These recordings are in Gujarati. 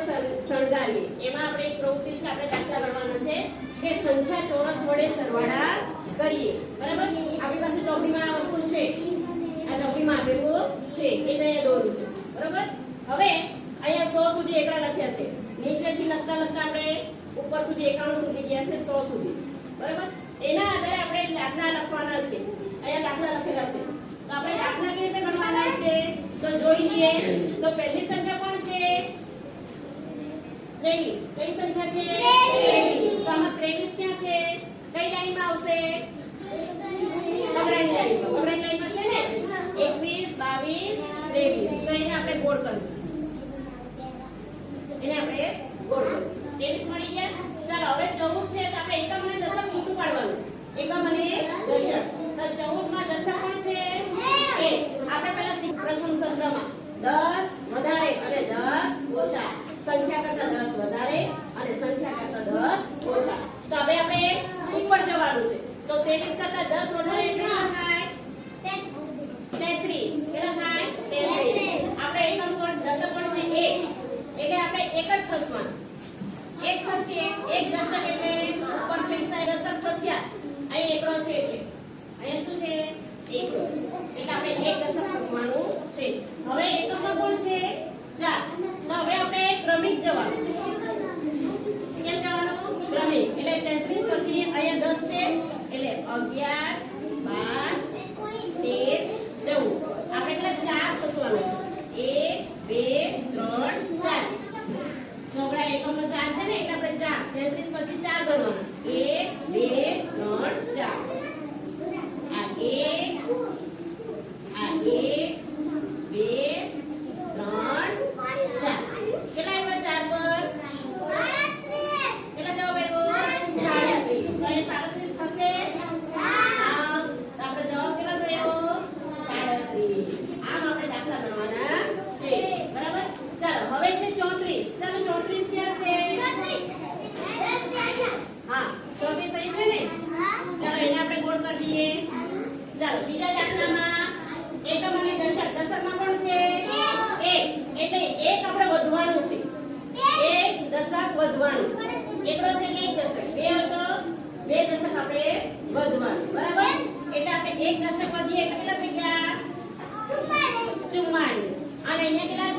શણગારીએ એમાં આપણે એક પ્રવૃત્તિ છે, આપણે દાખલા ગણવાના છે, કે સંખ્યા ચોરસ વડે સરવાળા કરીએ. બરાબર? આપણી પાસે ચોપડીમાં વસ્તુ છે. આ ચોપડીમાં આપેલું છે, એ અહીંયા દોર્યું છે. બરાબર? હવે અહીંયા સો સુધી એકડા લખ્યા છે. નીચેથી લખતા લખતા આપણે ઉપર સુધી એકાણું સુધી ગયા છે, સો સુધી. બરાબર? એના આધારે આપણે દાખલા લખવાના છે. અહીંયા દાખલા લખેલા છે. તો આપણે દાખલા કેવી રીતે ગણવાના છે? તો જોઈ લઈએ. તો પહેલી સંખ્યા કોણ 23 કઈ સંખ્યા છે? 23 તો આમાં 23 ક્યાં છે? કઈ લાઈનમાં આવશે? લાઈનમાં અગ્રણી લાઈનમાં છે ને? 21 22 23 તો એને આપણે ગોળ કરવું એને આપણે ગોળ કરવું 23 મળી ગયા? ચાલો હવે ચૌદ છે તો આપણે એકમ અને દશક છૂટું પાડવાનું. એકમ અને દશક. તો 14 માં દશક પણ છે? આપણે પહેલા પ્રથમ સંગ્રહમાં. દસ વધારે અને દસ ઓછા. સંખ્યા કરતા 10 વધારે અને સંખ્યા કરતા 10 ઓછા. તો હવે આપણે ઉપર જવાનું છે. તો 23 કરતા 10 વધારે એટલે કેટલા થાય? 33 કેટલા થાય? 33 આપણે એકમ કોણ દશક પણ છે 1 એટલે આપણે એક જ ખસવાનું. એક ખસીએ, એક દશક એટલે ઉપર પૈસા દશક ખસ્યા. અહીં એકડો છે એટલે. અહીંયા શું છે એકડો એટલે આપણે એક દશક ખસવાનું છે હવે એકમમાં કોણ છે ચાર તો હવે આપણે ક્રમિક જવાનું કેમ જવાનું ક્રમિક એટલે 33 પછી અહીંયા 10 છે એટલે 11 12 13 14 આપણે કેટલા ચાર ખસવાનું છે એક બે ત્રણ ચાર ચોપડા એકમનો ચાર છે ને એટલે આપણે ચાર તેત્રીસ પછી ચાર ગણવાના એક બે ત્રણ ચાર આ એક આ એક બે ત્રણ ચાર કેટલા આવ્યા ચાર પર કેટલા જવાબ આવ્યો સાડત્રીસ તો એ સાડત્રીસ થશે આમ તો આપણે જવાબ કેટલા થયો સાડત્રીસ આમ આપણે દાખલા ગણવાના છે બરાબર ચાલો હવે છે ચોત્રીસ ચાલો ચોત્રીસ ક્યાં છે હા ચોત્રીસ અહીં છે ને ચાલો એને આપણે ગોળ કરી દઈએ ચાલો બીજા દાખલામાં એકમ અને દશક દશકમાં કોણ છે એક એટલે એક આપણે વધવાનું છે એક દશક વધવાનું એકડો છે કે એક દશક બે હતો બે દશક આપણે વધવાનું બરાબર એટલે આપણે એક દશક વધીએ કેટલા થઈ ગયા ચુમ્માળીસ. અને અહીંયા કેટલા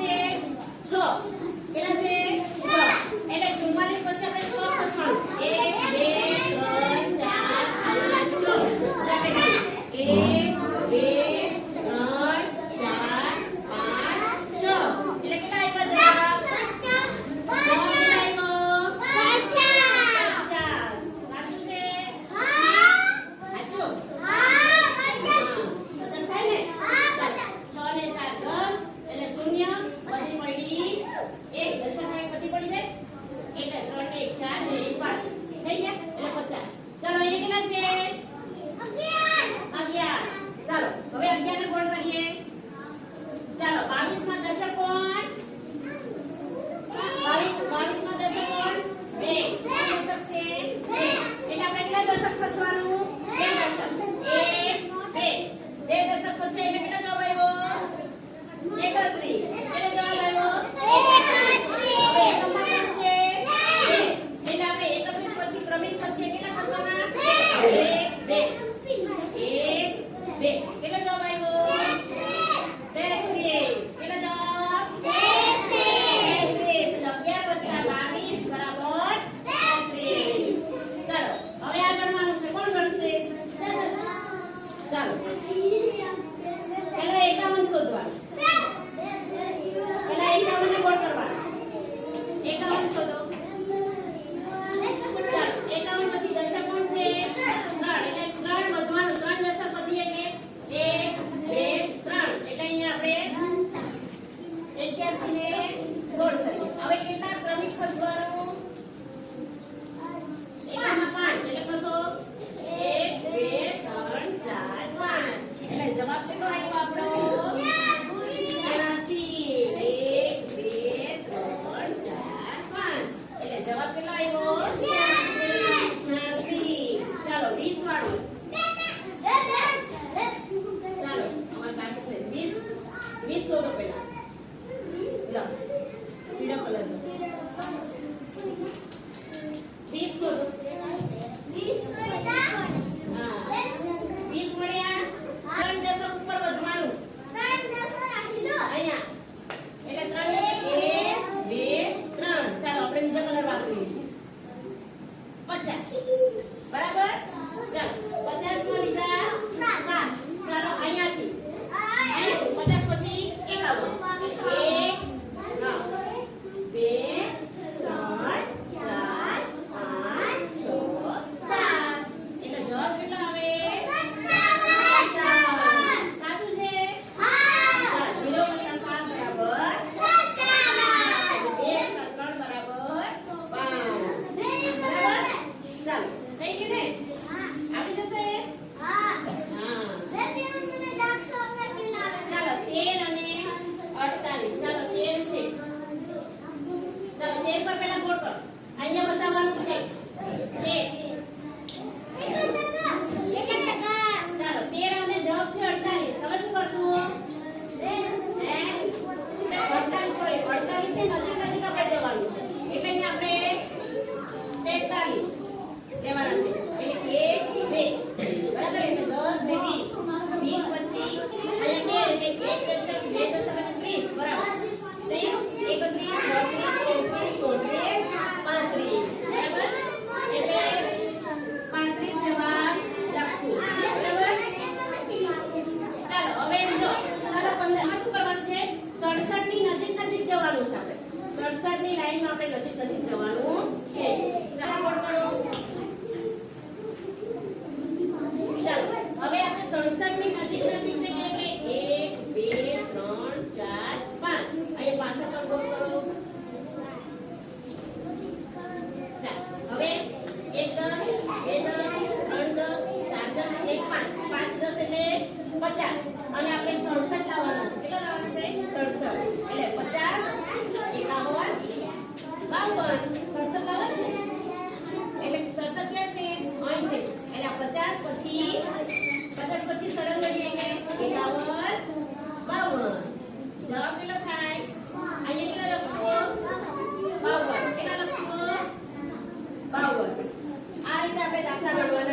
બરાબર? 67 લાઈનમાં આપણે નજીક નજીક જવાનું છે. કરો બાવન જવાબ થાય અહીંયા કેટલો લખશો બાવન આ રીતે આપણે દાખલા ગણવાના